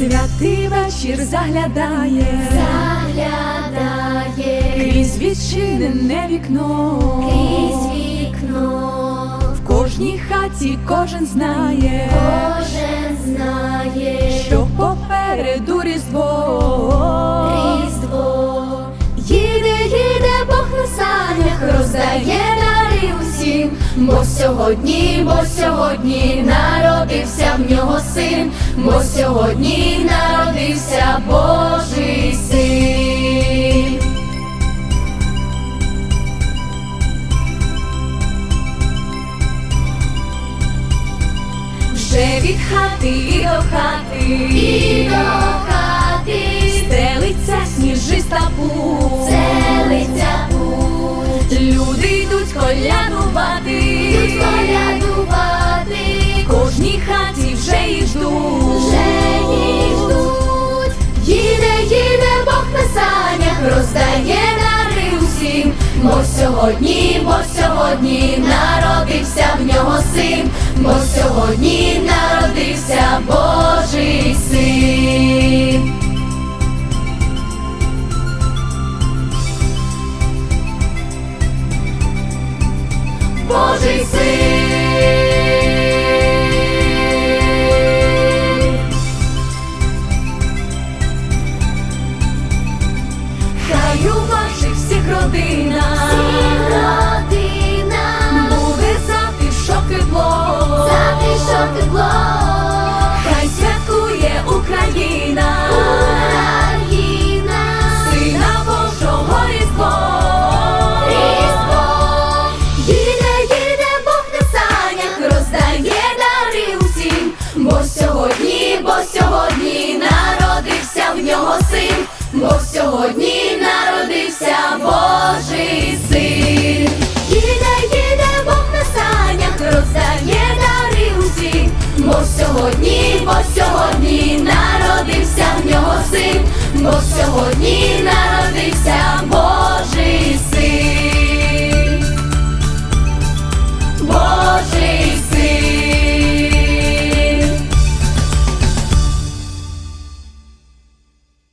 Святий вечір заглядає, заглядає. Крізь відчинене вікно, крізь вікно, в кожній хаті кожен знає, кожен знає, що попереду різдво. Бо сьогодні, бо сьогодні народився в нього син, бо сьогодні народився Божий син. Вже від хати і до хати, І до хати стелиться сніжиста путь. селиться путь, Люди йдуть колядувати, бо сьогодні, бо сьогодні народився в нього син, бо сьогодні народився Божий син. Божий син. Тепло, Хай святкує Україна, Україна, Сина Божого Різдво. Різдво. Їде, їде Бог на санях, роздає дари усім, бо сьогодні, бо сьогодні народився в нього син, бо сьогодні народився Божий син. сьогодні народився в нього син, бо сьогодні народився Бог.